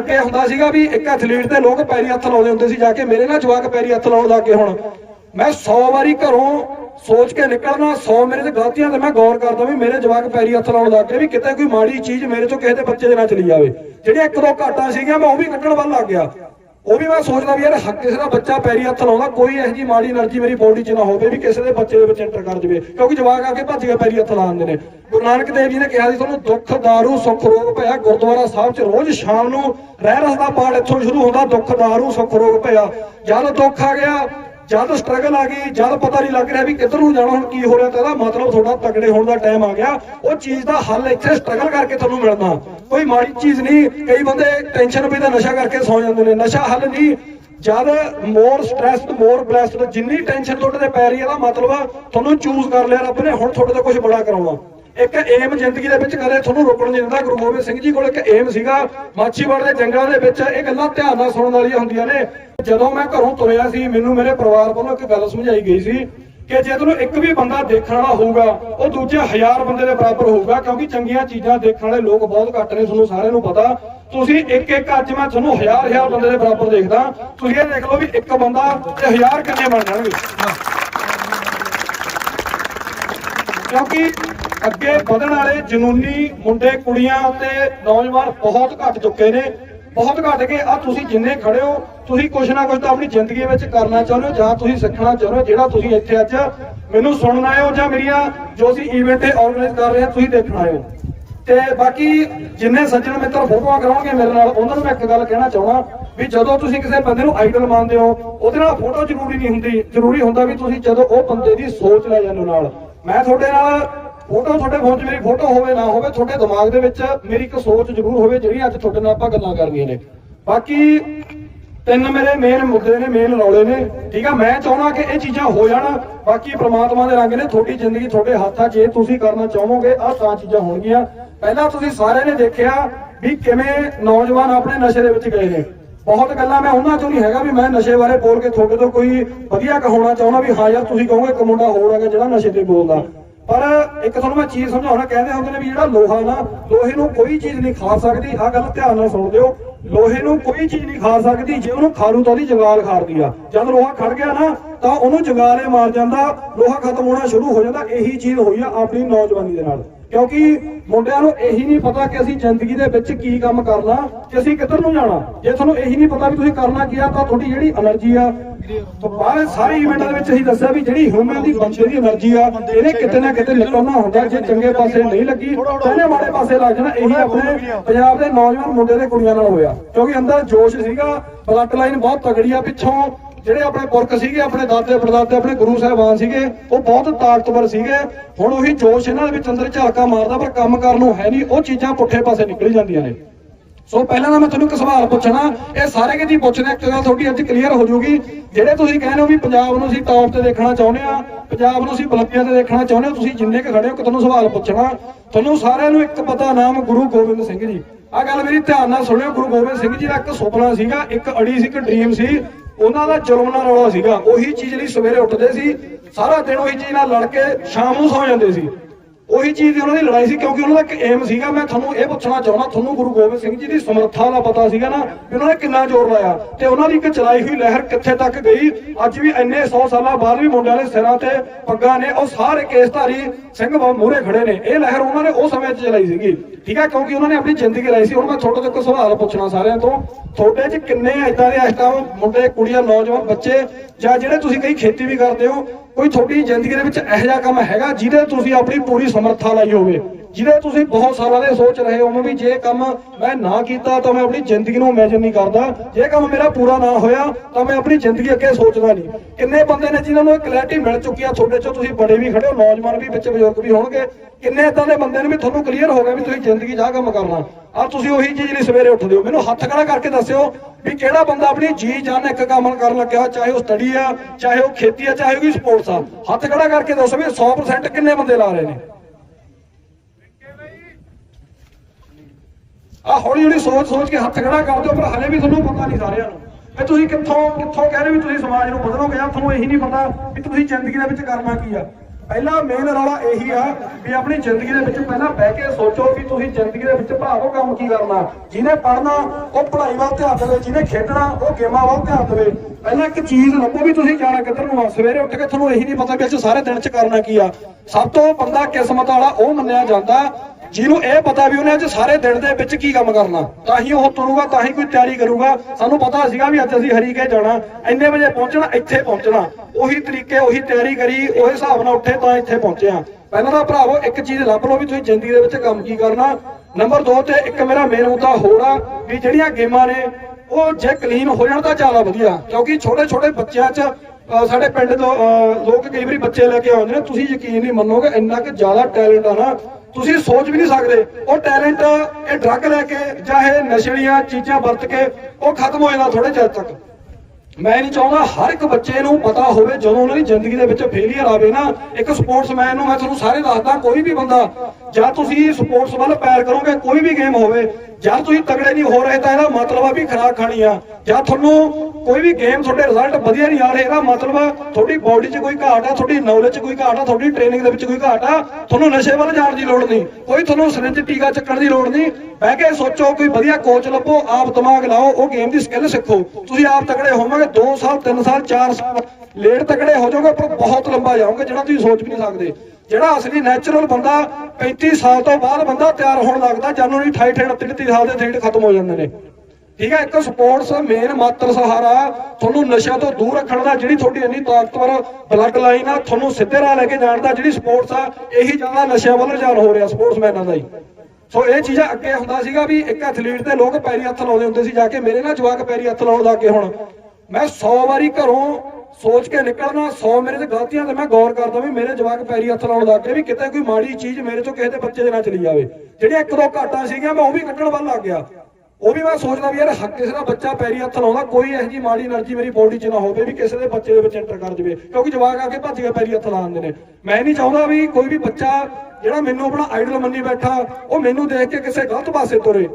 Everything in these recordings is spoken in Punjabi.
ਅੱਗੇ ਹੁੰਦਾ ਸੀਗਾ ਵੀ ਇੱਕ ਐਥਲੀਟ ਤੇ ਲੋਕ ਪੈਰੀ ਹੱਥ ਲਾਉਂਦੇ ਹੁੰਦੇ ਸੀ, ਜਾ ਕੇ ਮੇਰੇ ਨਾਲ ਜਵਾਕ ਪੈਰੀ ਹੱਥ ਲਾਉਣ ਲੱਗੇ ਹੁਣ। ਮੈਂ 100 ਵਾਰੀ ਘਰੋਂ ਸੋਚ ਕੇ ਨਿਕਲਣਾ 100 ਮੇਰੇ ਤੇ ਗਲਤੀਆਂ ਤੇ ਮੈਂ ਗੌਰ ਕਰਦਾ ਵੀ ਮੇਰੇ ਜਵਾਕ ਪੈਰੀ ਹੱਥ ਲਾਉਣ ਲੱਗ ਗਏ ਵੀ ਕਿਤੇ ਕੋਈ ਮਾੜੀ ਚੀਜ਼ ਮੇਰੇ ਤੋਂ ਕਿਸੇ ਦੇ ਬੱਚੇ ਦੇ ਨਾਲ ਚਲੀ ਜਾਵੇ। ਜਿਹੜੀਆਂ ਇੱਕ ਦੋ ਘਾਟਾਂ ਸੀਗੀਆਂ, ਮੈਂ ਉਹ ਵੀ ਕੱਢਣ ਵੱਲ ਲੱਗ ਗਿਆ। ਉਹ ਵੀ ਮੈਂ ਸੋਚਦਾ ਵੀ ਯਾਰ ਹੱਕ ਕਿਸੇ ਦਾ ਬੱਚਾ ਪੈਰੀ ਹੱਥ ਲਾਉਂਦਾ, ਕੋਈ ਇਹੋ ਜੀ ਮਾੜੀ એનર્ਜੀ ਮੇਰੀ ਬੋਡੀ 'ਚ ਨਾ ਹੋਵੇ ਵੀ ਕਿਸੇ ਦੇ ਬੱਚੇ ਦੇ ਵਿੱਚ ਐਂਟਰ ਕਰ ਜਵੇ, ਕਿਉਂਕਿ ਜਵਾਕ ਆ ਕੇ ਭੱਜ ਗਿਆ ਪੈਰੀ ਹੱਥ ਲਾਉਂਦੇ ਨੇ। ਗੁਰੂ ਨਾਨਕ ਦੇਵ ਜੀ ਨੇ ਕਿਹਾ ਸੀ, ਤੁਹਾਨੂੰ ਦੁੱਖ, ਦਾਰੂ, ਸੁੱਖ ਰੋਗ ਭਇਆ ਗੁਰਦੁਆਰਾ ਸਾਹਿਬ 'ਚ ਰੋਜ਼ ਸ਼ਾਮ ਨੂੰ ਰਹਿ ਰਸ ਦਾ ਪਾਠ ਇੱਥੋਂ ਸ਼ੁਰੂ ਹੁੰਦਾ, ਦੁੱਖ, ਦਾਰੂ, ਸੁੱਖ ਰੋਗ ਭਇਆ। ਜਦ ਦੁੱਖ ਆ ਗਿਆ ਜਦ ਸਟਰਗਲ ਆ ਗਈ, ਜਦ ਪਤਾ ਨਹੀਂ ਲੱਗ ਰਿਹਾ ਵੀ ਕਿੱਧਰ ਨੂੰ ਜਾਣਾ, ਹੁਣ ਕੀ ਹੋ ਰਿਹਾ ਤਾਂ ਇਹਦਾ ਮਤਲਬ ਤੁਹਾਡਾ ਤਕੜੇ ਹੋਣ ਦਾ ਟਾਈਮ ਆ ਗਿਆ। ਉਹ ਚੀਜ਼ ਦਾ ਹੱਲ ਇੱਥੇ ਸਟਰਗਲ ਕਰਕੇ ਤੁਹਾਨੂੰ ਮਿਲਣਾ। ਕੋਈ ਮਾੜੀ ਚੀਜ਼ ਨਹੀਂ, ਕਈ ਬੰਦੇ ਟੈਨਸ਼ਨ ਵੀ ਤਾਂ ਨਸ਼ਾ ਕਰਕੇ ਸੌ ਜਾਂਦੇ ਨੇ। ਨਸ਼ਾ ਹੱਲ ਨਹੀਂ। ਜਦ ਮੋਰ ਸਟ੍ਰੈਸਡ ਮੋਰ ਬਲੈਸਡ ਜਿੰਨੀ ਟੈਨਸ਼ਨ ਤੁਹਾਡੇ ਤੇ ਪੈ ਰਹੀ ਹੈ ਦਾ ਮਤਲਬ ਤੁਹਾਨੂੰ ਚੂਜ਼ ਕਰ ਲਿਆ, ਰੱਬ ਨੇ ਹੁਣ ਤੁਹਾਡੇ ਤੋਂ ਕੁਝ ਬੜਾ ਕਰਾਉਣਾ। ਇੱਕ ਏਮ ਜ਼ਿੰਦਗੀ ਦੇ ਵਿੱਚ ਕਦੇ ਤੁਹਾਨੂੰ ਰੁਕਣ ਨਹੀਂ ਦਿੰਦਾ, ਗੁਰੂ ਗੋਬਿੰਦ ਸਿੰਘ ਜੀ ਕੋਲ ਇੱਕ ਏਮ ਸੀਗਾ, ਮਾਛੀਵਾੜ ਦੇ ਜੰਗਲਾਂ ਦੇ ਵਿੱਚ ਇਹ ਗੱਲਾਂ ਧਿਆਨ ਨਾਲ ਸੁਣਨ ਵਾਲੀਆਂ ਹੁੰਦੀਆਂ ਨੇ। ਜਦੋਂ ਮੈਂ ਘਰੋਂ ਤੁਰਿਆ ਸੀ, ਮੈਨੂੰ ਮੇਰੇ ਪਰਿਵਾਰ ਵੱਲੋਂ ਇੱਕ ਗੱਲ ਸਮਝਾਈ ਗਈ ਸੀ ਕਿ ਜੇ ਤੁਹਾਨੂੰ ਇੱਕ ਵੀ ਬੰਦਾ ਦੇਖਣ ਵਾਲਾ ਹੋਊਗਾ, ਉਹ ਦੂਜੇ ਹਜ਼ਾਰ ਬੰਦੇ ਦੇ ਬਰਾਬਰ ਹੋਊਗਾ, ਕਿਉਂਕਿ ਚੰਗੀਆਂ ਚੀਜ਼ਾਂ ਦੇਖਣ ਵਾਲੇ ਲੋਕ ਬਹੁਤ ਘੱਟ ਨੇ, ਤੁਹਾਨੂੰ ਸਾਰਿਆਂ ਨੂੰ ਪਤਾ। ਤੁਸੀਂ ਇੱਕ ਇੱਕ ਅੱਜ ਮੈਂ ਤੁਹਾਨੂੰ ਹਜ਼ਾਰ ਹਜ਼ਾਰ ਬੰਦੇ ਦੇ ਬਰਾਬਰ ਦੇਖਦਾ, ਤੁਸੀਂ ਇਹ ਦੇਖ ਲਓ ਵੀ ਇੱਕ ਬੰਦਾ ਤੇ ਹਜ਼ਾਰ ਕਿੰਨੇ ਬਣ ਜਾਣਗੇ। ਕਿਉਂਕਿ ਅੱਗੇ ਵਧਣ ਵਾਲੇ ਜਨੂਨੀ ਮੁੰਡੇ, ਕੁੜੀਆਂ ਤੇ ਨੌਜਵਾਨ ਬਹੁਤ ਘਟ ਚੁੱਕੇ ਨੇ। ਬਹੁਤ ਘਟ ਕੇ ਆ ਤੁਸੀਂ ਜਿੰਨੇ ਖੜੇ ਹੋ, ਤੁਸੀਂ ਕੁਛ ਨਾ ਕੁਛ ਤਾਂ ਆਪਣੀ ਜ਼ਿੰਦਗੀ ਵਿੱਚ ਕਰਨਾ ਚਾਹੁੰਦੇ ਹੋ, ਜਾਂ ਤੁਸੀਂ ਸਿੱਖਣਾ ਚਾਹੁੰਦੇ ਹੋ, ਜਿਹੜਾ ਤੁਸੀਂ ਇੱਥੇ ਅੱਜ ਮੈਨੂੰ ਸੁਣਨ ਆਏ ਹੋ, ਜਾਂ ਮੇਰੀਆਂ ਜੋ ਅਸੀਂ ਇਵੈਂਟ ਆਰਗੇਨਾਈਜ਼ ਕਰ ਰਹੇ ਹਾਂ, ਤੁਸੀਂ ਦੇਖਣ ਆਏ ਹੋ। ਤੇ ਬਾਕੀ ਜਿੰਨੇ ਸੱਜਣ ਮਿੱਤਰ ਫੋਟੋਆਂ ਕਰਾਉਣਗੇ ਮੇਰੇ ਨਾਲ, ਉਹਨਾਂ ਨੂੰ ਮੈਂ ਇੱਕ ਗੱਲ ਕਹਿਣਾ ਚਾਹਣਾ ਵੀ ਜਦੋਂ ਤੁਸੀਂ ਕਿਸੇ ਬੰਦੇ ਨੂੰ ਆਈਡਲ ਮੰਨਦੇ ਹੋ, ਉਹਦੇ ਨਾਲ ਫੋਟੋ ਜ਼ਰੂਰੀ ਨਹੀਂ ਹੁੰਦੀ। ਜ਼ਰੂਰੀ ਹੁੰਦਾ ਵੀ ਤੁਸੀਂ ਜਦੋਂ ਉਹ ਬੰਦੇ ਦੀ ਸੋਚ ਲੈ ਜਾਂਦੇ ਨਾਲ। ਮੈਂ ਤੁਹਾਡੇ ਨਾਲ ਫੋਟੋ ਤੁਹਾਡੇ ਫੋਨ 'ਚ ਮੇਰੀ ਫੋਟੋ ਹੋਵੇ ਨਾ ਹੋਵੇ, ਤੁਹਾਡੇ ਦਿਮਾਗ ਦੇ ਵਿੱਚ ਮੇਰੀ ਇੱਕ ਸੋਚ ਜ਼ਰੂਰ ਹੋਵੇ ਜਿਹੜੀ ਅੱਜ ਤੁਹਾਡੇ ਨਾਲ ਆਪਾਂ ਗੱਲਾਂ ਕਰਨੀਆਂ ਨੇ। ਬਾਕੀ ਤਿੰਨ ਮੇਰੇ ਮੇਨ ਮੁੱਦੇ ਨੇ ਮੇਨ ਰੌਲੇ ਨੇ, ਠੀਕ ਆ? ਮੈਂ ਚਾਹਣਾ ਕਿ ਇਹ ਚੀਜ਼ਾਂ ਹੋ ਜਾਣ, ਬਾਕੀ ਪ੍ਰਮਾਤਮਾ ਦੇ ਰੰਗ ਨੇ, ਤੁਹਾਡੀ ਜ਼ਿੰਦਗੀ ਤੁਹਾਡੇ ਹੱਥਾਂ 'ਚ ਜੇ ਤੁਸੀਂ ਕਰਨਾ ਚਾਹੋਗੇ, ਆਹ ਤਾਂ ਚੀਜ਼ਾਂ ਹੋਣਗੀਆਂ। ਪਹਿਲਾਂ ਤੁਸੀਂ ਸਾਰਿਆਂ ਨੇ ਦੇਖਿਆ ਵੀ ਕਿਵੇਂ ਨੌਜਵਾਨ ਆਪਣੇ ਨਸ਼ੇ ਦੇ ਵਿੱਚ ਗਏ ਨੇ। ਬਹੁਤ ਗੱਲਾਂ ਮੈਂ ਉਹਨਾਂ ਚੋਂ ਨਹੀਂ ਹੈਗਾ ਵੀ ਮੈਂ ਨਸ਼ੇ ਬਾਰੇ ਬੋਲ ਕੇ ਤੁਹਾਡੇ ਤੋਂ ਕੋਈ ਵਧੀਆ ਕਹਾਉਣਾ ਚਾਹੁੰਦਾ ਵੀ ਹਾਂ ਯਾਰ ਤੁਸੀਂ ਕਹੋਗੇ ਇੱਕ ਮੁੰਡਾ ਹੋਰ ਹੈਗਾ ਜਿਹੜਾ ਨਸ਼ੇ ਤੇ ਬੋਲਦਾ। ਪਰ ਇੱਕ ਤੁਹਾਨੂੰ ਮੈਂ ਚੀਜ਼ ਸਮਝਾਉਣਾ ਕਹਿੰਦੇ ਹੁੰਦੇ ਨੇ ਵੀ ਜਿਹੜਾ ਲੋਹਾ ਨਾ, ਲੋਹੇ ਨੂੰ ਕੋਈ ਚੀਜ਼ ਨਹੀਂ ਖਾ ਸਕਦੀ, ਆਹ ਗੱਲ ਧਿਆਨ ਨਾਲ ਸੁਣ ਲਿਓ। ਲੋਹੇ ਨੂੰ ਕੋਈ ਚੀਜ਼ ਨਹੀਂ ਖਾ ਸਕਦੀ, ਜੇ ਉਹਨੂੰ ਖਾਰੂ ਤਾਂ ਉਹਦੀ ਜੰਗਾਲ ਖਾਰਦੀ ਆ। ਜਦ ਲੋਹਾ ਖੜ ਗਿਆ ਨਾ, ਤਾਂ ਉਹਨੂੰ ਜੰਗਾਲੇ ਮਾਰ ਜਾਂਦਾ, ਲੋਹਾ ਖਤਮ ਹੋਣਾ ਸ਼ੁਰੂ ਹੋ ਜਾਂਦਾ, ਇਹੀ ਚੀਜ਼ ਹੋਈ ਆ ਆਪਣੀ ਨੌਜਵਾਨੀ ਦੇ ਨਾਲ। ਕਿਉਂਕਿ ਮੁੰਡਿਆਂ ਨੂੰ ਇਹੀ ਨਹੀਂ ਪਤਾ ਕਿ ਅਸੀਂ ਜ਼ਿੰਦਗੀ ਦੇ ਵਿੱਚ ਕੀ ਕੰਮ ਕਰਨਾ, ਕਿ ਅਸੀਂ ਕਿੱਧਰ ਨੂੰ ਜਾਣਾ। ਜੇ ਤੁਹਾਨੂੰ ਇਹੀ ਨਹੀਂ ਪਤਾ ਵੀ ਤੁਸੀਂ ਕਰਨਾ ਕੀ ਆ, ਤਾਂ ਤੁਹਾਡੀ ਜਿਹੜੀ એનર્ਜੀ ਆ, ਤੋਂ ਬਾਅਦ ਸਾਰੇ ਇਵੈਂਟਾਂ ਦੇ ਵਿੱਚ ਅਸੀਂ ਦੱਸਿਆ ਵੀ ਜਿਹੜੀ ਹਿਊਮਨ ਦੀ ਬੰਦੇ ਦੀ એનર્ਜੀ ਆ, ਇਹਨੇ ਕਿਤੇ ਨਾ ਕਿਤੇ ਨਿਕਲਣਾ ਹੁੰਦਾ, ਜੇ ਚੰਗੇ ਪਾਸੇ ਨਹੀਂ ਲੱਗੀ, ਤਾਂ ਮਾੜੇ ਪਾਸੇ ਲੱਗ ਜਾਣਾ। ਇਹੀ ਆਪਣੇ ਪੰਜਾਬ ਦੇ ਨੌਜਵਾਨ ਮੁੰਡੇ ਤੇ ਕੁੜੀਆਂ ਨਾਲ ਹੋਇਆ। ਕਿਉਂਕਿ ਅੰਦਰ ਜੋਸ਼ ਸੀਗਾ ਬਲੱਡ ਲਾਈਨ ਬਹੁਤ ਤਗੜੀ ਆ, ਪਿੱਛੋਂ ਜਿਹੜੇ ਆਪਣੇ ਪੁਰਖ ਸੀਗੇ, ਆਪਣੇ ਦਾਦੇ ਪੜਦਾਦੇ ਆਪਣੇ ਗੁਰੂ ਸਾਹਿਬਾਨ ਸੀਗੇ, ਉਹ ਬਹੁਤ ਤਾਕਤਵਰ ਸੀਗੇ। ਹੁਣ ਉਹੀ ਜੋਸ਼ ਇਹਨਾਂ ਦੇ ਵਿੱਚ ਅੰਦਰ ਝਾਕਾ ਮਾਰਦਾ, ਪਰ ਕੰਮ ਕਰਨ ਨੂੰ ਹੈ ਨਹੀਂ। ਉਹ ਚੀਜ਼ਾਂ ਪੁੱਠੇ ਪਾਸੇ ਨਿਕਲੀ ਜਾਂਦੀਆਂ ਨੇ। ਸੋ ਪਹਿਲਾਂ ਤਾਂ ਮੈਂ ਤੁਹਾਨੂੰ ਇੱਕ ਸਵਾਲ ਪੁੱਛਣਾ, ਇਹ ਸਾਰੇ ਕਿਤੇ ਪੁੱਛਣਾ ਇੱਕ ਗੱਲ ਤੁਹਾਡੀ ਅੱਜ ਕਲੀਅਰ ਹੋ ਜਾਊਗੀ। ਜਿਹੜੇ ਤੁਸੀਂ ਕਹਿੰਦੇ ਹੋ ਵੀ ਪੰਜਾਬ ਨੂੰ ਅਸੀਂ ਟੌਪ ਤੇ ਦੇਖਣਾ ਚਾਹੁੰਦੇ ਆ, ਪੰਜਾਬ ਨੂੰ ਅਸੀਂ ਬੁਲੰਦੀਆਂ ਤੇ ਦੇਖਣਾ ਚਾਹੁੰਦੇ ਹੋ, ਤੁਸੀਂ ਜਿੰਨੇ ਕੁ ਖੜੇ ਹੋ ਕਿ ਤੁਹਾਨੂੰ ਸਵਾਲ ਪੁੱਛਣਾ। ਤੁਹਾਨੂੰ ਸਾਰਿਆਂ ਨੂੰ ਇੱਕ ਪਤਾ ਨਾਮ ਗੁਰੂ ਗੋਬਿੰਦ ਸਿੰਘ ਜੀ। ਆ ਗੱਲ ਮੇਰੀ ਧਿਆਨ ਨਾਲ ਸੁਣਿਓ, ਗੁਰੂ ਗੋਬਿੰਦ ਸਿੰਘ ਜੀ ਦਾ ਇੱਕ ਸੁਪਨਾ ਸੀਗਾ, ਇੱਕ ਅੜੀ ਸੀ, ਇੱਕ ਡ੍ਰੀਮ ਸੀ। ਉਹਨਾਂ ਦਾ ਜ਼ੁਲਮ ਨਾਲ ਰੌਲਾ ਸੀਗਾ। ਉਹੀ ਚੀਜ਼ ਲਈ ਸਵੇਰੇ ਉੱਠਦੇ ਸੀ, ਸਾਰਾ ਦਿਨ ਉਹੀ ਚੀਜ਼ ਨਾਲ ਲੜ ਕੇ ਸ਼ਾਮ ਨੂੰ ਸੌ ਜਾਂਦੇ ਸੀ। ਉਹੀ ਚੀਜ਼ ਦੀ ਉਹਨਾਂ ਦੀ ਲੜਾਈ ਸੀ ਕਿਉਂਕਿ ਉਹਨਾਂ ਦਾ ਇੱਕ ਏਮ ਸੀਗਾ। ਮੈਂ ਤੁਹਾਨੂੰ ਇਹ ਪੁੱਛਣਾ ਚਾਹੁੰਦਾ, ਤੁਹਾਨੂੰ ਗੁਰੂ ਗੋਬਿੰਦ ਸਿੰਘ ਜੀ ਦੀ ਸਮਰੱਥਾ ਦਾ ਪਤਾ ਸੀਗਾ ਨਾ ਕਿ ਉਹਨਾਂ ਨੇ ਕਿੰਨਾ ਜ਼ੋਰ ਲਾਇਆ ਤੇ ਉਹਨਾਂ ਦੀ ਇੱਕ ਚਲਾਈ ਹੋਈ ਲਹਿਰ ਕਿੱਥੇ ਤੱਕ ਗਈ? ਅੱਜ ਵੀ ਇੰਨੇ 100 ਸਾਲਾਂ ਬਾਅਦ ਵੀ ਮੁੰਡਿਆਂ ਦੇ ਸਿਰਾਂ ਤੇ ਪੱਗਾਂ ਨੇ, ਉਹ ਸਾਰੇ ਕੇਸਧਾਰੀ ਸਿੰਘ ਮੂਹਰੇ ਖੜੇ ਨੇ। ਇਹ ਲਹਿਰ ਉਹਨਾਂ ਨੇ ਉਸ ਸਮੇਂ 'ਚ ਚਲਾਈ ਸੀਗੀ। ਠੀਕ ਹੈ ਕਿਉਂਕਿ ਉਹਨਾਂ ਨੇ ਆਪਣੀ ਜ਼ਿੰਦਗੀ ਲਾਈ ਸੀ। ਹੁਣ ਮੈਂ ਤੁਹਾਡੇ ਤੋਂ ਇੱਕ ਸਵਾਲ ਪੁੱਛਣਾ ਸਾਰਿਆਂ ਤੋਂ, ਤੁਹਾਡੇ 'ਚ ਕਿੰਨੇ ਏਦਾਂ ਦੇ ਇਸ ਟਾਈਮ ਮੁੰਡੇ, ਕੁੜੀਆਂ, ਨੌਜਵਾਨ, ਬੱਚੇ, ਜਾਂ ਜਿਹੜੇ ਤੁਸੀਂ ਕਈ ਖੇਤੀ ਵੀ ਕਰਦੇ ਹੋ, ਕੋਈ ਤੁਹਾਡੀ ਜ਼ਿੰਦਗੀ ਦੇ ਵਿੱਚ ਇਹੋ ਜਿਹਾ ਕੰਮ ਹੈਗਾ, ਜਿਹਦੇ ਤੁਸੀਂ ਆਪਣੀ ਪੂਰੀ ਸਮਰੱਥਾ ਲਾਈ ਹੋਵੇ? ਜਿਹਦੇ ਤੁਸੀਂ ਬਹੁਤ ਸਾਲਾਂ ਦੇ ਸੋਚ ਰਹੇ ਹੋ ਵੀ ਜੇ ਕੰਮ ਮੈਂ ਨਾ ਕੀਤਾ ਤਾਂ ਮੈਂ ਆਪਣੀ ਜ਼ਿੰਦਗੀ ਨੂੰ ਇਮੇਜਿਨ ਨਹੀਂ ਕਰਦਾ। ਜੇ ਕੰਮ ਮੇਰਾ ਪੂਰਾ ਨਾ ਹੋਇਆ ਤਾਂ ਮੈਂ ਆਪਣੀ ਜ਼ਿੰਦਗੀ ਅੱਗੇ ਸੋਚਦਾ ਨਹੀਂ। ਕਿੰਨੇ ਬੰਦੇ ਨੇ ਜਿਨ੍ਹਾਂ ਨੂੰ ਇਹ ਕਲੈਰਿਟੀ ਮਿਲ ਚੁੱਕੀ ਆ ਤੁਹਾਡੇ ਚੋਂ? ਤੁਸੀਂ ਬੜੇ ਵੀ ਖੜੇ ਹੋ, ਨੌਜਵਾਨ ਵੀ ਵਿੱਚ ਬਜ਼ੁਰਗ ਵੀ ਹੋਣਗੇ। ਕਿੰਨੇ ਇਦਾਂ ਦੇ ਬੰਦੇ ਨੇ ਵੀ ਤੁਹਾਨੂੰ ਕਲੀਅਰ ਹੋ ਗਿਆ ਵੀ ਤੁਸੀਂ ਜ਼ਿੰਦਗੀ 'ਚ ਆਹ ਕੰਮ ਕਰਨਾ। ਆ ਤੁਸੀਂ ਉਹੀ ਚੀਜ਼ ਲਈ ਸਵੇਰੇ ਉੱਠਦੇ ਹੋ। ਮੈਨੂੰ ਹੱਥ ਖੜਾ ਕਰਕੇ ਦੱਸਿਓ ਵੀ ਕਿਹੜਾ ਬੰਦਾ ਆਪਣੀ ਜੀ ਜਾਨ ਇੱਕ ਕੰਮ ਕਰਨ ਲੱਗਿਆ, ਚਾਹੇ ਉਹ ਸਟੱਡੀ ਆ, ਚਾਹੇ ਉਹ ਖੇਤੀ ਆ, ਚਾਹੇ ਉਹ ਵੀ ਸਪੋਰਟਸ ਆ। ਹੱਥ ਖੜਾ ਕਰਕੇ ਦੱਸੋ ਵੀ 100% ਕਿੰਨੇ ਬੰਦੇ ਲਾ ਰਹੇ ਨੇ? ਆ ਹੌਲੀ ਹੌਲੀ ਸੋਚ ਸੋਚ ਕੇ ਹੱਥ ਖੜਾ ਕਰ ਦਿਓ, ਪਰ ਹਲੇ ਵੀ ਤੁਹਾਨੂੰ ਪਤਾ ਨਹੀਂ ਸਾਰਿਆਂ ਨੂੰ। ਵੀ ਤੁਸੀਂ ਕਿੱਥੋਂ ਕਿੱਥੋਂ ਕਹਿ ਰਹੇ ਵੀ ਤੁਸੀਂ ਸਮਾਜ ਨੂੰ ਬਦਲੋਗੇ? ਆ ਤੁਹਾਨੂੰ ਇਹੀ ਨਹੀਂ ਪਤਾ ਵੀ ਤੁਸੀਂ ਜ਼ਿੰਦਗੀ ਦੇ ਵਿੱਚ ਕਰਨਾ ਕੀ ਆ। ਪਹਿਲਾ ਮੇਨ ਰੌਲਾ ਇਹੀ ਆ ਵੀ ਆਪਣੀ ਜ਼ਿੰਦਗੀ ਦੇ ਵਿੱਚ ਪਹਿਲਾਂ ਬਹਿ ਕੇ ਸੋਚੋ ਵੀ ਤੁਸੀਂ ਜ਼ਿੰਦਗੀ ਦੇ ਵਿੱਚ ਭਰਾਵੋ ਕੰਮ ਕੀ ਕਰਨਾ। ਜਿਹਨੇ ਪੜ੍ਹਨਾ, ਉਹ ਪੜ੍ਹਾਈ ਵੱਲ ਧਿਆਨ ਦੇਵੇ। ਜਿਹਨੇ ਖੇਡਣਾ, ਉਹ ਗੇਮਾਂ ਵੱਲ ਧਿਆਨ ਦੇਵੇ। ਪਹਿਲਾਂ ਇੱਕ ਚੀਜ਼ ਲੱਭੋ ਵੀ ਤੁਸੀਂ ਜਾਣਾ ਕਿੱਧਰ ਨੂੰ ਆ। ਸਵੇਰੇ ਉੱਠ ਕੇ ਤੁਹਾਨੂੰ ਇਹੀ ਨਹੀਂ ਪਤਾ ਵੀ ਅੱਜ ਸਾਰੇ ਦਿਨ 'ਚ ਕਰਨਾ ਕੀ ਆ। ਸਭ ਤੋਂ ਬੰਦਾ ਕਿਸਮਤ ਵਾਲਾ ਉਹ ਮੰਨਿਆ ਜਾਂਦਾ ਜਿਹਨੂੰ ਇਹ ਪਤਾ ਵੀ ਉਹਨੇ ਅੱਜ ਸਾਰੇ ਦਿਨ ਦੇ ਵਿੱਚ ਕੀ ਕੰਮ ਕਰਨਾ, ਤਾਂ ਹੀ ਉਹ ਤੁਰੂਗਾ, ਤਾਂ ਹੀ ਕੋਈ ਤਿਆਰੀ ਕਰੂਗਾ। ਸਾਨੂੰ ਪਤਾ ਸੀਗਾ ਵੀ ਅੱਜ ਅਸੀਂ ਹਰੀਕੇ ਜਾਣਾ, ਇੰਨੇ ਵਜੇ ਪਹੁੰਚਣਾ, ਇੱਥੇ ਪਹੁੰਚਣਾ। ਉਹੀ ਤਰੀਕੇ, ਉਹੀ ਤਿਆਰੀ ਕਰੀ, ਉਹੇ ਹਿਸਾਬ ਨਾਲ ਉੱਠੇ, ਤਾਂ ਇੱਥੇ ਪਹੁੰਚੇ ਪਹਿਲਾਂ ਤਾਂ ਭਰਾਵੋ, ਇੱਕ ਚੀਜ਼ ਲੱਭ ਲਓ ਵੀ ਤੁਸੀਂ ਜ਼ਿੰਦਗੀ ਦੇ ਵਿੱਚ ਕੰਮ ਕੀ ਕਰਨਾ। ਨੰਬਰ 2 ਤੇ ਇੱਕ ਮੇਰਾ ਮੇਨ ਮੁੱਦਾ ਹੋਰ ਆ, ਵੀ ਜਿਹੜੀਆਂ ਗੇਮਾਂ ਨੇ, ਉਹ ਜੇ ਕਲੀਨ ਹੋ ਜਾਣ ਤਾਂ ਜ਼ਿਆਦਾ ਵਧੀਆ। ਕਿਉਂਕਿ ਛੋਟੇ ਛੋਟੇ ਬੱਚਿਆਂ 'ਚ ਸਾਡੇ ਪਿੰਡ ਦੇ ਅਹ ਲੋਕ ਕਈ ਵਾਰੀ ਬੱਚੇ ਲੈ ਕੇ ਆਉਂਦੇ ਨੇ, ਤੁਸੀਂ ਯਕੀਨ ਨਹੀਂ ਮੰਨੋਗੇ, ਇੰਨਾ ਕਿ ਜ਼ਿਆਦਾ ਟੈਲੈਂਟ ਆ ਨਾ ਤੁਸੀਂ ਸੋਚ ਵੀ ਨਹੀਂ ਸਕਦੇ। ਉਹ ਟੈਲੈਂਟ, ਇਹ ਡਰੱਗ ਲੈ ਕੇ ਜਾਂ ਇਹ ਨਸ਼ੜੀਆਂ ਚੀਜ਼ਾਂ ਵਰਤ ਕੇ ਉਹ ਖਤਮ ਹੋ ਜਾਂਦਾ ਥੋੜੇ ਚਿਰ ਤੱਕ। ਮੈਂ ਨਹੀਂ ਚਾਹੁੰਦਾ ਹਰ ਇੱਕ ਬੱਚੇ ਨੂੰ ਪਤਾ ਹੋਵੇ ਜਦੋਂ ਉਹਨਾਂ ਦੀ ਜ਼ਿੰਦਗੀ ਦੇ ਵਿੱਚ ਫੇਲਿਅਰ ਆਵੇ ਨਾ, ਇੱਕ ਸਪੋਰਟਸਮੈਨ ਨੂੰ ਮੈਂ ਤੁਹਾਨੂੰ ਸਾਰੇ ਦੱਸਦਾ, ਕੋਈ ਵੀ ਬੰਦਾ, ਜਾਂ ਤੁਸੀਂ ਸਪੋਰਟਸ ਵੱਲ ਪੈਰ ਕਰੋਗੇ, ਕੋਈ ਵੀ ਗੇਮ ਹੋਵੇ ਜਾਂ ਤੁਸੀਂ ਤਗੜੇ ਨਹੀਂ ਹੋ ਰਹੇ ਤਾਂ ਇਹਦਾ ਮਤਲਬ ਆ ਵੀ ਖਰਾਕ ਖਾਣੀ ਆ ਜਾਂ ਤੁਹਾਨੂੰ ਕੋਈ ਵੀ ਗੇਮ ਤੁਹਾਡੇ ਰਿਜ਼ਲਟ ਵਧੀਆ ਨਹੀਂ ਆ ਰਹੇ, ਇਹਦਾ ਮਤਲਬ ਆ ਤੁਹਾਡੀ ਬਾਡੀ 'ਚ ਕੋਈ ਘਾਟ ਆ, ਤੁਹਾਡੀ ਨੌਲੇਜ 'ਚ ਕੋਈ ਘਾਟ ਆ, ਤੁਹਾਡੀ ਟ੍ਰੇਨਿੰਗ ਦੇ ਵਿੱਚ ਕੋਈ ਘਾਟ ਆ, ਤੁਹਾਨੂੰ ਨਸ਼ੇ ਵੱਲ ਜਾਣ ਦੀ ਲੋੜ ਨਹੀਂ। ਕੋਈ ਤੁਹਾਨੂੰ ਸਿਰਿੰਜ ਟੀਕਾ ਚੱਕਣ ਦੀ ਲੋੜ ਨਹੀਂ। ਬਹਿ ਕੇ ਸੋਚੋ, ਕੋਈ ਵਧੀਆ ਕੋਚ ਲੱਭੋ, ਆਪ ਦਿਮਾਗ ਲਾਓ, ਉਹ ਗੇਮ ਦੀ ਸਕਿੱਲ ਸਿੱਖੋ। ਤੁਸੀਂ ਆਪ ਤਕੜੇ ਹੋਵੋਗੇ 2 ਸਾਲ 3 ਸਾਲ 4 ਸਾਲ ਲੇਟ ਤਕੜੇ ਹੋ ਜਾਓਗੇ, ਪਰ ਬਹੁਤ ਲੰਬਾ ਜਾਓਗੇ, ਜਿਹੜਾ ਤੁਸੀਂ ਸੋਚ ਵੀ ਨਹੀਂ ਸਕਦੇ। ਜਿਹੜਾ ਅਸਲੀ ਨੈਚੁਰਲ ਬੰਦਾ 35 ਸਾਲ ਤੋਂ ਬਾਅਦ ਬੰਦਾ ਤਿਆਰ ਹੋਣ ਲੱਗਦਾ ਜਦੋਂ ਨਹੀਂ 28 28 29 ਸਾਲ ਦੇ ਥੇੜ ਖਤਮ ਹੋ ਜਾਂਦੇ ਨੇ। ਠੀਕ ਹੈ, ਇੱਕ ਸਪੋਰਟਸ ਮੇਨ ਮਾਤਰ ਸਹਾਰਾ ਤੁਹਾਨੂੰ ਨਸ਼ਿਆਂ ਤੋਂ ਦੂਰ ਰੱਖਣ ਦਾ, ਜਿਹੜੀ ਤੁਹਾਡੀ ਇੰਨੀ ਤਾਕਤਵਰ ਬਲੱਡ ਲਾਈਨ ਆ, ਤੁਹਾਨੂੰ ਸਿੱਧੇ ਰਾਹ ਲੈ ਕੇ ਜਾਣ ਦਾ, ਜਿਹੜੀ ਸਪੋਰਟਸ ਆ, ਇਹੀ ਜ਼ਿਆਦਾ ਨਸ਼ਿਆਂ ਵੱਲ ਰੁਝਾਨ ਹੋ ਰਿਹਾ ਸਪੋਰਟਸਮੈਨਾਂ ਦਾ ਹੀ। ਸੋ ਇਹ ਚੀਜ਼ਾਂ ਅੱਗੇ ਹੁੰਦਾ ਸੀਗਾ ਵੀ ਇੱਕ ਐਥਲੀਟ ਤੇ ਲੋਕ ਪੈਰੀ ਹੱਥ ਲਾਉਂਦੇ ਹੁੰਦੇ ਸੀ, ਜਾ ਕੇ ਮੇਰੇ ਨਾਲ ਜਵਾਕ ਪੈਰੀ ਹੱਥ ਲਾਉਣ ਲੱਗੇ ਹੁਣ। ਮੈਂ 100 ਵਾਰੀ ਘਰੋਂ ਸੋਚ ਕੇ ਨਿਕਲਣਾ 100 ਮੇਰੇ ਤੇ ਗਲਤੀਆਂ ਤੇ ਮੈਂ ਗੌਰ ਕਰਦਾ ਵੀ ਮੇਰੇ ਜਵਾਕ ਪੈਰੀ ਹੱਥ ਲਾਉਣ ਲੱਗ ਵੀ ਕਿਤੇ ਕੋਈ ਮਾੜੀ ਚੀਜ਼ ਮੇਰੇ ਤੋਂ ਕਿਸੇ ਦੇ ਬੱਚੇ ਦੇ ਨਾਲ ਚਲੀ ਜਾਵੇ। ਜਿਹੜੀਆਂ ਇੱਕ ਦੋ ਘਾਟਾਂ ਸੀਗੀਆਂ, ਮੈਂ ਉਹ ਵੀ ਕੱਢਣ ਵੱਲ ਲੱਗ ਗਿਆ। ਉਹ ਵੀ ਮੈਂ ਸੋਚਦਾ ਵੀ ਯਾਰ ਹੱਕ ਕਿਸੇ ਦਾ ਬੱਚਾ ਪੈਰੀ ਹੱਥ ਲਾਉਂਦਾ, ਕੋਈ ਇਹੋ ਜੀ ਮਾੜੀ એનર્ਜੀ ਮੇਰੀ ਬੋਡੀ 'ਚ ਨਾ ਹੋਵੇ ਵੀ ਕਿਸੇ ਦੇ ਬੱਚੇ ਦੇ ਵਿੱਚ ਐਂਟਰ ਕਰ ਜਵੇ। ਕਿਉਂਕਿ ਜਵਾਕ ਆ ਕੇ ਭੱਜ ਕੇ ਪੈਰੀ ਹੱਥ ਲਾਉਂਦੇ ਨੇ। ਮੈਂ ਨਹੀਂ ਚਾਹੁੰਦਾ ਵੀ ਕੋਈ ਵੀ ਬੱਚਾ ਜਿਹੜਾ ਮੈਨੂੰ ਆਪਣਾ ਆਈਡਲ ਮੰਨੀ ਬੈਠਾ, ਉਹ ਮੈਨੂੰ ਦੇਖ ਕੇ ਕਿਸੇ ਗਲਤ ਪਾਸੇ ਤੁਰੇ।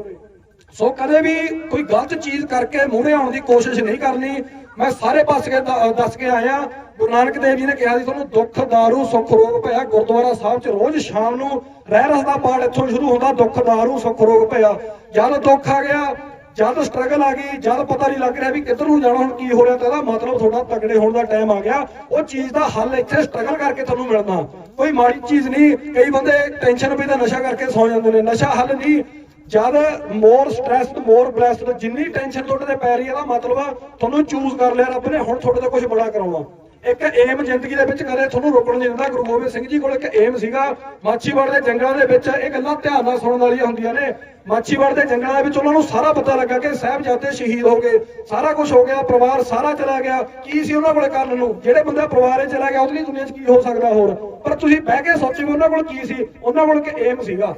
ਸੋ ਕਦੇ ਵੀ ਕੋਈ ਗਲਤ ਚੀਜ਼ ਕਰਕੇ ਮੂਹਰੇ ਆਉਣ ਦੀ ਕੋਸ਼ਿਸ਼ ਨਹੀਂ ਕਰਨੀ। ਮੈਂ ਸਾਰੇ ਪਾਸੇ ਦੱਸ ਕੇ ਆਇਆ। ਗੁਰੂ ਨਾਨਕ ਦੇਵ ਜੀ ਨੇ ਕਿਹਾ ਸੀ, ਤੁਹਾਨੂੰ ਦੁੱਖ, ਦਾਰੂ, ਸੁੱਖ, ਰੋਗ ਭਇਆ ਗੁਰਦੁਆਰਾ ਸਾਹਿਬ 'ਚ ਰੋਜ਼ ਸ਼ਾਮ ਨੂੰ ਰਹਿ ਰਸ ਦਾ ਪਾਠ ਇੱਥੋਂ ਸ਼ੁਰੂ ਹੁੰਦਾ। ਦੁੱਖ, ਦਾਰੂ, ਸੁੱਖ, ਰੋਗ ਭਇਆ ਜਦ ਦੁੱਖ ਆ ਗਿਆ, ਜਦ ਸਟਰਗਲ ਆ ਗਈ, ਜਦ ਪਤਾ ਨਹੀਂ ਲੱਗ ਰਿਹਾ ਵੀ ਕਿੱਧਰ ਨੂੰ ਜਾਣਾ, ਹੁਣ ਕੀ ਹੋ ਰਿਹਾ, ਤਾਂ ਮਤਲਬ ਤੁਹਾਡਾ ਤਗੜੇ ਹੋਣ ਦਾ ਟਾਈਮ ਆ ਗਿਆ। ਉਹ ਚੀਜ਼ ਦਾ ਹੱਲ ਇੱਥੇ ਸਟਰਗਲ ਕਰਕੇ ਤੁਹਾਨੂੰ ਮਿਲਣਾ ਕੋਈ ਮਾੜੀ ਚੀਜ਼ ਨਹੀਂ। ਕਈ ਬੰਦੇ ਟੈਨਸ਼ਨ ਵੀ ਤਾਂ ਨਸ਼ਾ ਕਰਕੇ ਸੌ ਜਾਂਦੇ ਨੇ। ਨਸ਼ਾ ਹੱਲ ਨਹੀਂ। ਜਦ ਮੋਰ ਸਟ੍ਰੈਸਡ ਮੋਰ ਬਲੈਸਡ ਜਿੰਨੀ ਟੈਨਸ਼ਨ ਤੁਹਾਡੇ ਤੇ ਪੈ ਰਹੀ ਹੈ ਦਾ ਮਤਲਬ ਤੁਹਾਨੂੰ ਚੂਜ਼ ਕਰ ਲਿਆ ਰੱਬ ਨੇ, ਹੁਣ ਤੁਹਾਡੇ ਤੋਂ ਕੁਝ ਬੜਾ ਕਰਾਉਣਾ। ਇੱਕ ਏਮ ਜ਼ਿੰਦਗੀ ਦੇ ਵਿੱਚ ਕਦੇ ਤੁਹਾਨੂੰ ਰੋਕਣ ਨਹੀਂ ਦਿੰਦਾ, ਗੁਰੂ ਗੋਬਿੰਦ ਸਿੰਘ ਜੀ ਕੋਲ ਇੱਕ ਏਮ ਸੀਗਾ, ਮਾਛੀਵਾੜ ਦੇ ਜੰਗਲਾਂ ਦੇ ਵਿੱਚ ਇਹ ਗੱਲਾਂ ਧਿਆਨ ਨਾਲ ਸੁਣਨ ਵਾਲੀਆਂ ਹੁੰਦੀਆਂ ਨੇ। ਮਾਛੀਵਾੜ ਦੇ ਜੰਗਲਾਂ ਦੇ ਵਿੱਚ ਉਹਨਾਂ ਨੂੰ ਸਾਰਾ ਪਤਾ ਲੱਗਾ ਕਿ ਸਾਹਿਬਜ਼ਾਦੇ ਸ਼ਹੀਦ ਹੋ ਗਏ, ਸਾਰਾ ਕੁਝ ਹੋ ਗਿਆ, ਪਰਿਵਾਰ ਸਾਰਾ ਚਲਾ ਗਿਆ। ਕੀ ਸੀ ਉਹਨਾਂ ਕੋਲ ਕਰਨ ਨੂੰ? ਜਿਹੜੇ ਬੰਦਾ ਪਰਿਵਾਰ ਚਲਾ ਗਿਆ, ਉਹਦੀ ਦੁਨੀਆ 'ਚ ਕੀ ਹੋ ਸਕਦਾ ਹੋਰ? ਪਰ ਤੁਸੀਂ ਬਹਿ ਕੇ ਸੋਚੋ ਉਹਨਾਂ ਕੋਲ ਕੀ ਸੀ? ਉਹਨਾਂ ਕੋਲ ਇੱਕ ਏਮ ਸੀਗਾ।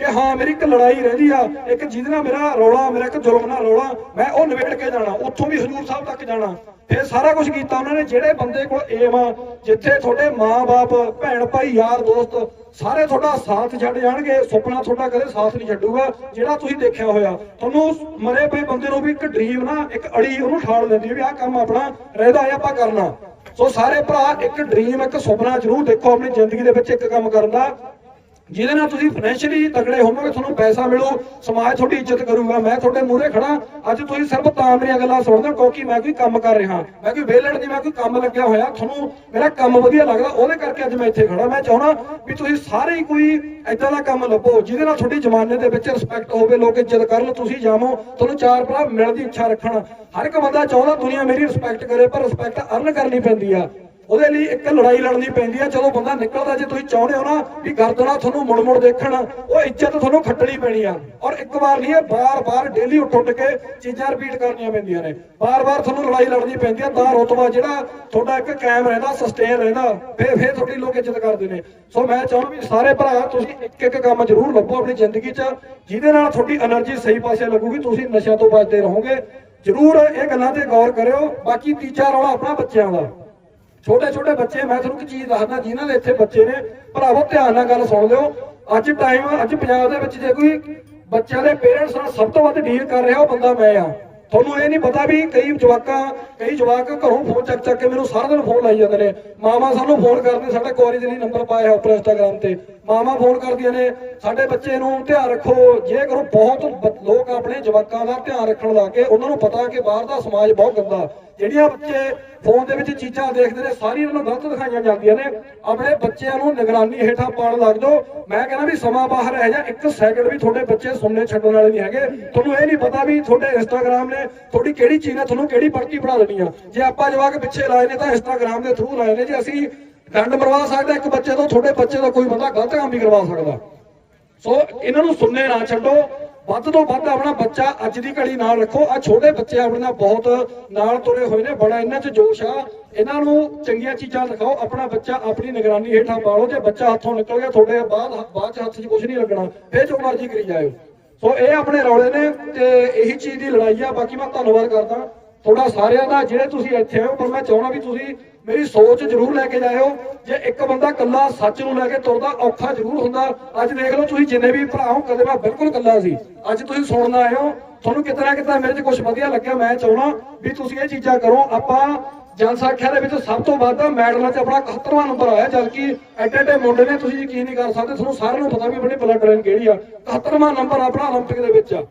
ਕਿ ਹਾਂ ਮੇਰੀ ਇੱਕ ਲੜਾਈ ਰਹਿੰਦੀ ਆ, ਇੱਕ ਜਿਹਦੇ ਨਾਲ ਮੇਰਾ ਰੌਲਾ, ਮੇਰਾ ਇੱਕ ਜ਼ੁਲਮ ਨਾਲ ਰੌਲਾ, ਮੈਂ ਉਹ ਨਿਬੇੜ ਕੇ ਜਾਣਾ, ਉੱਥੋਂ ਵੀ ਹਜ਼ੂਰ ਸਾਹਿਬ ਤੱਕ ਜਾਣਾ। ਫਿਰ ਸਾਰਾ ਕੁਝ ਕੀਤਾ ਉਹਨਾਂ ਨੇ, ਜਿਹੜੇ ਬੰਦੇ ਕੋਲ ਏਮ ਆ, ਜਿੱਥੇ ਤੁਹਾਡੇ ਮਾਂ-ਬਾਪ ਭੈਣ ਭਾਈ ਯਾਰ ਦੋਸਤ ਸਾਰੇ ਤੁਹਾਡਾ ਸਾਥ ਛੱਡ ਜਾਣਗੇ, ਸੁਪਨਾ ਤੁਹਾਡਾ ਕਦੇ ਸਾਥ ਨਹੀਂ ਛੱਡੂਗਾ, ਜਿਹੜਾ ਤੁਸੀਂ ਦੇਖਿਆ ਹੋਇਆ। ਤੁਹਾਨੂੰ ਮਰੇ ਪਏ ਬੰਦੇ ਨੂੰ ਵੀ ਇੱਕ ਡ੍ਰੀਮ ਨਾ, ਇੱਕ ਅੜੀ ਉਹਨੂੰ ਠਾਲ ਦਿੰਦੀ ਵੀ ਆਹ ਕੰਮ ਆਪਣਾ ਰਹਿਦਾ ਹੈ, ਆਪਾਂ ਕਰਨਾ। ਸੋ ਸਾਰੇ ਭਰਾ, ਇੱਕ ਡ੍ਰੀਮ, ਇੱਕ ਸੁਪਨਾ ਜ਼ਰੂਰ ਦੇਖੋ ਆਪਣੀ ਜ਼ਿੰਦਗੀ ਦੇ ਵਿੱਚ ਇੱਕ ਕੰਮ ਕਰਨ ਦਾ। ਜਿਹਦੇ ਨਾਲ ਤੁਸੀਂ ਫਾਈਨੈਂਸ਼ੀਅਲੀ ਤਕੜੇ ਹੋਵੋਗੇ, ਤੁਹਾਨੂੰ ਪੈਸਾ ਮਿਲੂ, ਸਮਾਜ ਤੁਹਾਡੀ ਇੱਜ਼ਤ ਕਰੂਗਾ। ਮੈਂ ਤੁਹਾਡੇ ਮੂਹਰੇ ਖੜਾ। ਅੱਜ ਤੁਸੀਂ ਸਿਰਫ ਤਾਂ ਮੇਰੀਆਂ ਗੱਲਾਂ ਸੁਣਦੇ ਹੋ, ਕਿਉਂਕਿ ਮੈਂ ਕੋਈ ਕੰਮ ਕਰ ਰਿਹਾ। ਮੈਂ ਕੋਈ ਵੇਲੜ ਨਹੀਂ, ਮੈਂ ਕੋਈ ਕੰਮ ਲੱਗਿਆ ਹੋਇਆ। ਤੁਹਾਨੂੰ ਮੇਰਾ ਕੰਮ ਵਧੀਆ ਲੱਗਦਾ, ਉਹਦੇ ਕਰਕੇ ਅੱਜ ਮੈਂ ਇੱਥੇ ਖੜਾ। ਮੈਂ ਚਾਹਣਾ ਵੀ ਤੁਸੀਂ ਸਾਰੇ ਕੋਈ ਐਦਾਂ ਦਾ ਕੰਮ ਲੱਭੋ, ਜਿਹਦੇ ਨਾਲ ਤੁਹਾਡੀ ਜਮਾਨੇ ਦੇ ਵਿੱਚ ਰਿਸਪੈਕਟ ਹੋਵੇ, ਲੋਕ ਇੱਜ਼ਤ ਕਰਨ, ਤੁਸੀਂ ਜਾਵੋ, ਤੁਹਾਨੂੰ ਚਾਰ ਭਰਾ ਮਿਲਣ ਦੀ ਇੱਛਾ ਰੱਖਣ। ਹਰ ਇੱਕ ਬੰਦਾ ਚਾਹੁੰਦਾ, ਦੁਨੀਆ ਮੇਰੀ ਰਿਸਪੈਕਟ ਕਰੇ, ਪਰ ਰਿਸਪੈਕਟ ਅਰਨ ਕਰਨੀ ਪੈਂਦੀ ਆ। ਉਹਦੇ ਲਈ ਇੱਕ ਲੜਾਈ ਲੜਨੀ ਪੈਂਦੀ ਆ, ਜਦੋਂ ਬੰਦਾ ਨਿਕਲਦਾ, ਜੇ ਤੁਸੀਂ ਚਾਹੁੰਦੇ ਹੋ ਨਾ ਵੀ ਗਰਦਨਾ ਤੁਹਾਨੂੰ ਮੁੜ ਮੁੜ ਦੇਖਣ, ਉਹ ਇੱਜ਼ਤ ਤੁਹਾਨੂੰ ਖੱਟਣੀ ਪੈਣੀ ਆ। ਔਰ ਇੱਕ ਵਾਰ ਨਹੀਂ ਬਾਰ-ਬਾਰ ਡੇਲੀ ਉੱਠ ਉੱਠ ਕੇ ਚੀਜ਼ਾਂ ਰਿਪੀਟ ਕਰਨੀਆਂ ਪੈਂਦੀਆਂ ਨੇ। ਬਾਰ-ਬਾਰ ਤੁਹਾਨੂੰ ਲੜਾਈ ਲੜਨੀ ਪੈਂਦੀ ਆ, ਤਾਂ ਰੋਤਵਾ ਜਿਹੜਾ ਤੁਹਾਡਾ ਇੱਕ ਕਾਇਮ ਰਹਿੰਦਾ ਸਸਟੇਨ ਰਹਿੰਦਾ, ਫੇਰ ਫੇਰ ਤੁਹਾਡੀ ਲੋਕ ਇੱਜ਼ਤ ਕਰਦੇ ਨੇ। ਸੋ ਮੈਂ ਚਾਹੁੰਦਾ ਵੀ ਸਾਰੇ ਭਰਾ, ਤੁਸੀਂ ਇੱਕ ਇੱਕ ਕੰਮ ਜ਼ਰੂਰ ਲੱਭੋ ਆਪਣੀ ਜ਼ਿੰਦਗੀ 'ਚ, ਜਿਹਦੇ ਨਾਲ ਤੁਹਾਡੀ એનર્ਜੀ ਸਹੀ ਪਾਸੇ ਲੱਗੂਗੀ, ਤੁਸੀਂ ਨਸ਼ਿਆਂ ਤੋਂ ਬਚਦੇ ਰਹੋਗੇ। ਜ਼ਰੂਰ ਇਹ ਗੱਲਾਂ ਤੇ ਗੌਰ ਕਰਿਓ, ਬਾਕੀ ਤੀਜਾ ਰੌਲਾ ਆਪਣਾ ਬੱਚਿਆਂ ਦਾ। ਛੋਟੇ ਛੋਟੇ ਬੱਚੇ, ਮੈਂ ਤੁਹਾਨੂੰ ਇੱਕ ਚੀਜ਼ ਦੱਸਦਾ, ਜਿਨ੍ਹਾਂ ਦੇ ਇੱਥੇ ਬੱਚੇ ਨੇ, ਭਰਾਵੋ, ਧਿਆਨ ਨਾਲ ਗੱਲ ਸੁਣ ਲਿਓ। ਅੱਜ ਟਾਈਮ ਅੱਜ ਪੰਜਾਬ ਦੇ ਵਿੱਚ ਜੇ ਕੋਈ ਬੱਚਿਆਂ ਦੇ ਪੇਰੈਂਟਸ ਨਾਲ ਸਭ ਤੋਂ ਵੱਧ ਡੀਲ ਕਰ ਰਿਹਾ, ਉਹ ਬੰਦਾ ਮੈਂ ਆ। ਤੁਹਾਨੂੰ ਇਹ ਨਹੀਂ ਪਤਾ ਵੀ ਕਈ ਜਵਾਕਾਂ, ਕਈ ਜਵਾਕ ਘਰੋਂ ਫੋਨ ਚੱਕ ਚੱਕ ਕੇ ਮੈਨੂੰ ਸਾਰਾ ਦਿਨ ਫੋਨ ਲਾਈ ਜਾਂਦੇ ਨੇ। ਮਾਮਾ ਸਾਨੂੰ ਫੋਨ ਕਰਦੇ ਸਾਡਾ ਕਾਲਜ ਲਈ ਨੰਬਰ ਪਾਇਆ ਹੋਇਆ ਉੱਪਰ ਇੰਸਟਾਗ੍ਰam ਤੇ। ਮਾਮਾ ਫੋਨ ਕਰਦੀਆਂ ਨੇ, ਸਾਡੇ ਬੱਚੇ ਨੂੰ ਧਿਆਨ ਰੱਖੋ, ਜੇ ਕਰੋ ਬਹੁਤ ਲੋਕ ਆਪਣੇ ਜਵਾਕਾਂ ਦਾ ਧਿਆਨ ਰੱਖਣ ਲੱਗ ਕੇ ਉਹਨਾਂ ਨੂੰ ਪਤਾ ਕਿ ਬਾਹਰ ਦਾ ਸਮਾਜ ਬਹੁਤ ਗੰਦਾ। ਜਿਹੜੀਆਂ ਬੱਚੇ ਫੋਨ ਦੇ ਵਿੱਚ ਚੀਜ਼ਾਂ ਦੇਖਦੇ ਨੇ, ਸਾਰੀਆਂ ਉਹਨਾਂ ਨੂੰ ਗਲਤ ਦਿਖਾਈਆਂ ਜਾਂਦੀਆਂ ਨੇ। ਆਪਣੇ ਬੱਚਿਆਂ ਨੂੰ ਨਿਗਰਾਨੀ ਹੇਠਾਂ ਪਾਉਣ ਲੱਗ ਜਾਓ। ਮੈਂ ਕਹਿੰਦਾ ਵੀ ਸਮਾਂ ਬਾਹਰ ਹੈ ਜਾਂ, ਇੱਕ ਸੈਕਿੰਡ ਵੀ ਤੁਹਾਡੇ ਬੱਚੇ ਸੁਣਨੇ ਛੱਡਣ ਵਾਲੇ ਨਹੀਂ ਹੈਗੇ। ਤੁਹਾਨੂੰ ਇਹ ਨਹੀਂ ਪਤਾ ਵੀ ਤੁਹਾਡੇ ਇੰਸਟਾਗ੍ਰam ਨੇ ਤੁਹਾਡੀ ਕਿਹੜੀ ਚੀਜ਼ ਨੇ, ਤੁਹਾਨੂੰ ਕਿਹੜੀ ਪੜਤੀ ਪੜਾ ਦੇਣੀ ਆ। ਜੇ ਆਪਾਂ ਜਵਾਕ ਪਿੱਛੇ ਲਾਏ ਨੇ ਤਾਂ ਇੰਸਟਾਗ੍ਰam ਦੇ ਥਰੂ ਲਾਏ ਨੇ। ਜੇ ਅਸੀਂ ਦੰਡ ਮਰਵਾ ਸਕਦੇ, ਇੱਕ ਬੱਚੇ ਤੋਂ ਤੁਹਾਡੇ ਬੱਚੇ ਦਾ ਕੋਈ ਬੰਦਾ ਗਲਤ ਕੰਮ ਵੀ ਕਰਵਾ ਸਕਦਾ। ਸੋ ਇਹਨਾਂ ਨੂੰ ਸੁਣਨੇ ਨਾ ਛੱਡੋ। ਵੱਧ ਤੋਂ ਵੱਧ ਆਪਣਾ ਬੱਚਾ ਅੱਜ ਦੀ ਘੜੀ ਨਾਲ ਰੱਖੋ। ਆ ਛੋਟੇ ਬੱਚੇ ਆਪਣੇ ਨਾਲ ਬਹੁਤ ਨਾਲ ਤੁਰੇ ਹੋਏ ਨੇ। ਬੜਾ ਇਹਨਾਂ 'ਚ ਜੋਸ਼ ਆ। ਇਹਨਾਂ ਨੂੰ ਚੰਗੀਆਂ ਚੀਜ਼ਾਂ ਦਿਖਾਓ। ਆਪਣਾ ਬੱਚਾ ਆਪਣੀ ਨਿਗਰਾਨੀ ਹੇਠਾਂ ਪਾਲੋ। ਜੇ ਬੱਚਾ ਹੱਥੋਂ ਨਿਕਲ ਗਿਆ, ਤੁਹਾਡੇ ਬਾਅਦ ਬਾਅਦ 'ਚ ਹੱਥ 'ਚ ਕੁਝ ਨਹੀਂ ਲੱਗਣਾ। ਫੇਰ ਜੋ ਮਰਜ਼ੀ ਕਰੀ ਜਾਇਓ। ਸੋ ਇਹ ਆਪਣੇ ਰੌਲੇ ਨੇ ਤੇ ਇਹੀ ਚੀਜ਼ ਦੀ ਲੜਾਈ ਆ। ਬਾਕੀ ਮੈਂ ਧੰਨਵਾਦ ਕਰਦਾ। ਤੁਹਾਡਾ ਸਾਰਿਆਂ ਦਾ, ਜਿਹੜੇ ਤੁਸੀਂ ਇੱਥੇ ਆਏ ਹੋ, ਪਰ ਮੈਂ ਚਾਹੁੰਦਾ ਵੀ ਤੁਸੀਂ ਮੇਰੀ ਸੋਚ ਜ਼ਰੂਰ ਲੈ ਕੇ ਜਾਇਓ ਜੇ ਇੱਕ ਬੰਦਾ ਇਕੱਲਾ ਸੱਚ ਨੂੰ ਲੈ ਕੇ ਤੁਰਦਾ ਔਖਾ ਜ਼ਰੂਰ ਹੁੰਦਾ ਅੱਜ ਦੇਖ ਲਓ ਤੁਸੀਂ ਜਿੰਨੇ ਵੀ ਭਰਾ ਹੋ ਕਦੇ ਮੈਂ ਬਿਲਕੁਲ ਇਕੱਲਾ ਸੀ ਅੱਜ ਤੁਸੀਂ ਸੁਣਨ ਆਏ ਹੋ ਤੁਹਾਨੂੰ ਕਿਤੇ ਨਾ ਕਿਤੇ ਮੇਰੇ 'ਚ ਕੁਝ ਵਧੀਆ ਲੱਗਿਆ ਮੈਂ ਚਾਹਣਾ ਵੀ ਤੁਸੀਂ ਇਹ ਚੀਜ਼ਾਂ ਕਰੋ ਆਪਾਂ ਜਨਸੰਖਿਆ ਦੇ ਵਿੱਚ ਸਭ ਤੋਂ ਵੱਧ ਮੈਡਲਾਂ 'ਚ ਆਪਣਾ 71ਵਾਂ ਨੰਬਰ ਆਇਆ ਜਦ ਕਿ ਐਡੇ ਐਡੇ ਮੁੰਡੇ ਨੇ ਤੁਸੀਂ ਯਕੀਨ ਨਹੀਂ ਕਰ ਸਕਦੇ ਤੁਹਾਨੂੰ ਸਾਰਿਆਂ ਨੂੰ ਪਤਾ ਵੀ ਆਪਣੀ ਬਲੱਡ ਲਾਈਨ ਕਿਹੜੀ ਆ 71ਵਾਂ ਨੰਬਰ ਆਪਣਾ 올림픽 ਦੇ ਵਿੱਚ ਆ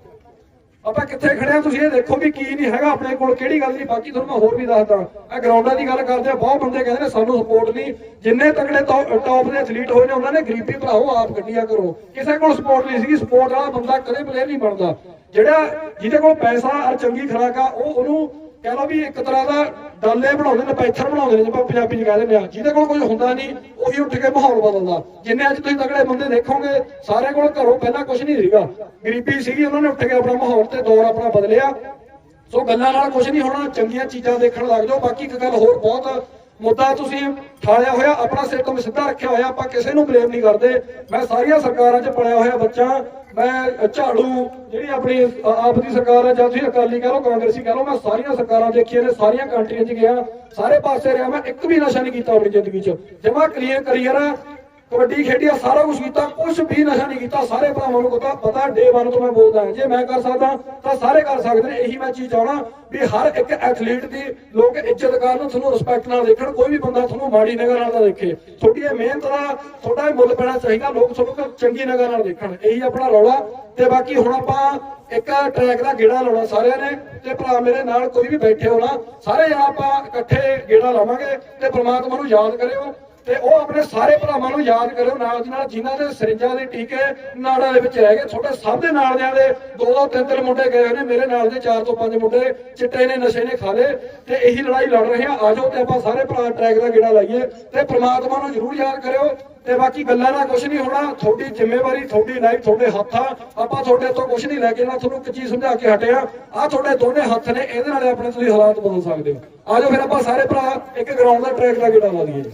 ਆਪਾਂ ਕਿੱਥੇ ਖੜੇ ਆ ਤੁਸੀਂ ਇਹ ਦੇਖੋ ਵੀ ਕੀ ਨਹੀਂ ਹੈਗਾ ਆਪਣੇ ਕੋਲ, ਕਿਹੜੀ ਗੱਲ ਨਹੀਂ, ਬਾਕੀ ਤੁਹਾਨੂੰ ਮੈਂ ਹੋਰ ਵੀ ਦੱਸਦਾ। ਆ ਗਰਾਊਂਡਾਂ ਦੀ ਗੱਲ ਕਰਦੇ ਆ, ਬਹੁਤ ਬੰਦੇ ਕਹਿੰਦੇ ਨੇ ਸਾਨੂੰ ਸਪੋਰਟ ਨਹੀਂ। ਜਿੰਨੇ ਤਕੜੇ ਟੌਪ ਦੇ ਐਥਲੀਟ ਹੋਏ ਨੇ, ਉਹਨਾਂ ਨੇ ਗਰੀਬੀ ਭਰਾਓ ਆਪ ਗੱਡੀਆਂ ਕਰੋ। ਕਿਸੇ ਕੋਲ ਸਪੋਰਟ ਨਹੀਂ ਸੀਗੀ ਸਪੋਰਟ ਵਾਲਾ ਬੰਦਾ ਕਦੇ ਪਲੇਅਰ ਨਹੀਂ ਬਣਦਾ। ਜਿਹੜਾ ਜਿਹਦੇ ਕੋਲ ਪੈਸਾ ਔਰ ਚੰਗੀ ਖੁਰਾਕ ਆ, ਉਹ ਉਹਨੂੰ ਕਹਿ ਲਓ ਵੀ ਇੱਕ ਤਰ੍ਹਾਂ ਦਾ ਡਾਲੇ ਬਣਾਉਂਦੇ ਨੇ, ਪੈਥਰ ਬਣਾਉਂਦੇ ਨੇ, ਜਿਵੇਂ ਪੰਜਾਬੀ ਚ ਕਹਿ ਦਿੰਦੇ ਆ। ਜਿਹਦੇ ਕੋਲ ਕੁਝ ਹੁੰਦਾ ਨਹੀਂ, ਉਹੀ ਉੱਠ ਕੇ ਮਾਹੌਲ ਬਦਲਦਾ। ਜਿੰਨੇ ਅੱਜ ਤੁਸੀਂ ਤਗੜੇ ਬੰਦੇ ਦੇਖੋਗੇ, ਸਾਰੇ ਕੋਲ ਘਰੋਂ ਪਹਿਲਾਂ ਕੁਝ ਨਹੀਂ ਸੀਗਾ। ਗਰੀਬੀ ਸੀਗੀ, ਉਹਨਾਂ ਨੇ ਉੱਠ ਕੇ ਆਪਣਾ ਮਾਹੌਲ ਤੇ ਦੌਰ ਆਪਣਾ ਬਦਲਿਆ। ਸੋ ਗੱਲਾਂ ਨਾਲ ਕੁਝ ਨਹੀਂ ਹੋਣਾ, ਚੰਗੀਆਂ ਚੀਜ਼ਾਂ ਦੇਖਣ ਲੱਗ ਜਾਓ। ਬਾਕੀ ਇੱਕ ਗੱਲ ਹੋਰ ਬਹੁਤ ਮੁੱਦਾ ਤੁਸੀਂ ਠਾਲਿਆ ਹੋਇਆ, ਆਪਣਾ ਸਿਰ ਤੋਂ ਸਿੱਧਾ ਰੱਖਿਆ ਹੋਇਆ, ਆਪਾਂ ਕਿਸੇ ਨੂੰ ਬਲੇਮ ਨਹੀਂ ਕਰਦੇ। ਮੈਂ ਸਾਰੀਆਂ ਸਰਕਾਰਾਂ 'ਚ ਪੜਿਆ ਹੋਇਆ ਬੱਚਾ, ਮੈਂ ਝਾੜੂ, ਜਿਹੜੀ ਆਪਣੀ ਆਪ ਦੀ ਸਰਕਾਰ ਹੈ ਜਾਂ ਤੁਸੀਂ ਅਕਾਲੀ ਕਹ ਲਓ, ਕਾਂਗਰਸੀ ਕਹ ਲਓ, ਮੈਂ ਸਾਰੀਆਂ ਸਰਕਾਰਾਂ ਦੇਖੀਆਂ ਨੇ, ਸਾਰੀਆਂ ਕੰਟਰੀਆਂ 'ਚ ਗਿਆ, ਸਾਰੇ ਪਾਸੇ ਰਿਹਾ, ਮੈਂ ਇੱਕ ਵੀ ਨਸ਼ਾ ਨਹੀਂ ਕੀਤਾ ਆਪਣੀ ਜ਼ਿੰਦਗੀ 'ਚ। ਜਮਾ ਕਲੀਅਰ ਕਰੀਅਰ ਕਬੱਡੀ ਖੇਡਿਆ ਸਾਰਾ ਕੁਝ ਕੀਤਾ ਕੁਝ ਵੀ ਨਸ਼ਾ ਨਹੀਂ ਕੀਤਾ, ਸਾਰੇ ਭਰਾਵਾਂ ਨੂੰ ਪਤਾ ਪਤਾ ਡੇ 1 ਤੋਂ ਮੈਂ ਬੋਲਦਾ ਜੇ ਮੈਂ ਕਰ ਸਕਦਾ, ਤਾਂ ਸਾਰੇ ਕਰ ਸਕਦੇ ਨੇ, ਇਹੀ ਮੈਂ ਚੀਜ਼ ਚਾਹਣਾ ਵੀ ਹਰ ਇੱਕ ਐਥਲੀਟ ਦੀ ਲੋਕ ਇੱਜ਼ਤ ਕਰਨ, ਤੁਹਾਨੂੰ ਰਿਸਪੈਕਟ ਨਾਲ ਦੇਖਣ, ਕੋਈ ਵੀ ਬੰਦਾ ਤੁਹਾਨੂੰ ਮਾੜੀ ਨਜ਼ਰ ਨਾਲ ਨਾ ਦੇਖੇ। ਤੁਹਾਡੀ ਇਹ ਮਿਹਨਤ ਦਾ, ਤੁਹਾਡਾ ਇਹ ਮੁੱਲ ਪੈਣਾ ਚਾਹੀਦਾ, ਲੋਕ ਤੁਹਾਨੂੰ ਚੰਗੀ ਨਜ਼ਰ ਨਾਲ ਦੇਖਣ। ਇਹੀ ਆਪਣਾ ਰੌਲਾ। ਤੇ ਬਾਕੀ ਹੁਣ ਆਪਾਂ ਇੱਕ ਟਰੈਕ ਦਾ ਗੇੜਾ ਲਾਉਣਾ ਸਾਰਿਆਂ ਨੇ, ਤੇ ਭਰਾ ਮੇਰੇ ਨਾਲ ਕੋਈ ਵੀ ਬੈਠੇ ਹੋਣਾ, ਸਾਰੇ ਜਣਾ ਆਪਾਂ ਇਕੱਠੇ ਗੇੜਾ ਲਾਵਾਂਗੇ, ਤੇ ਪ੍ਰਮਾਤਮਾ ਨੂੰ ਯਾਦ ਕਰਿਓ। ਤੇ ਉਹ ਆਪਣੇ ਸਾਰੇ ਭਰਾਵਾਂ ਨੂੰ ਯਾਦ ਕਰਿਓ, ਨਾਲ ਦੀ ਨਾਲ ਜਿਨ੍ਹਾਂ ਦੇ ਸਰਿੰਜਾਂ ਦੇ ਟੀਕੇ ਨਾੜਾਂ ਦੇ ਵਿੱਚ ਰਹਿ ਗਏ ਤੁਹਾਡੇ ਸਭ ਦੇ ਨਾਲ ਦੇ ਦੋ ਦੋ, ਤਿੰਨ ਤਿੰਨ ਮੁੰਡੇ ਗਏ ਹੋਏ ਨੇ, ਮੇਰੇ ਨਾਲ ਦੇ ਚਾਰ ਤੋਂ ਪੰਜ ਮੁੰਡੇ ਚਿੱਟੇ ਨੇ, ਨਸ਼ੇ ਨੇ ਖਾ ਲਏ ਤੇ ਇਹੀ ਲੜਾਈ ਲੜ ਰਹੇ ਆ। ਆਜੋ ਤੇ ਆਪਾਂ ਸਾਰੇ ਭਰਾ ਟਰੈਕ ਦਾ ਗੇੜਾ ਲਾਈਏ ਤੇ ਪ੍ਰਮਾਤਮਾ ਨੂੰ ਜ਼ਰੂਰ ਯਾਦ ਕਰਿਓ ਤੇ ਬਾਕੀ ਗੱਲਾਂ ਨਾਲ ਕੁਝ ਨਹੀਂ ਹੋਣਾ, ਤੁਹਾਡੀ ਜ਼ਿੰਮੇਵਾਰੀ, ਤੁਹਾਡੀ ਲਾਈਫ, ਤੁਹਾਡੇ ਹੱਥ ਆ ਆਪਾਂ ਤੁਹਾਡੇ ਤੋਂ ਕੁਝ ਨਹੀਂ ਲੈ ਕੇ ਨਾ ਤੁਹਾਨੂੰ ਇੱਕ ਚੀਜ਼ ਸਮਝਾ ਕੇ ਹਟਿਆ ਆ। ਤੁਹਾਡੇ ਦੋਨੇ ਹੱਥ ਨੇ, ਇਹਦੇ ਨਾਲ ਆਪਣੇ ਤੁਸੀਂ ਹਾਲਾਤ ਬਦਲ ਸਕਦੇ ਹੋ। ਆਜੋ ਫਿਰ ਆਪਾਂ ਸਾਰੇ ਭਰਾ ਇੱਕ ਗਰਾਊਂਡ ਦਾ ਟਰੈਕ ਦਾ ਗੇੜਾ ਲਾ ਲਈਏ।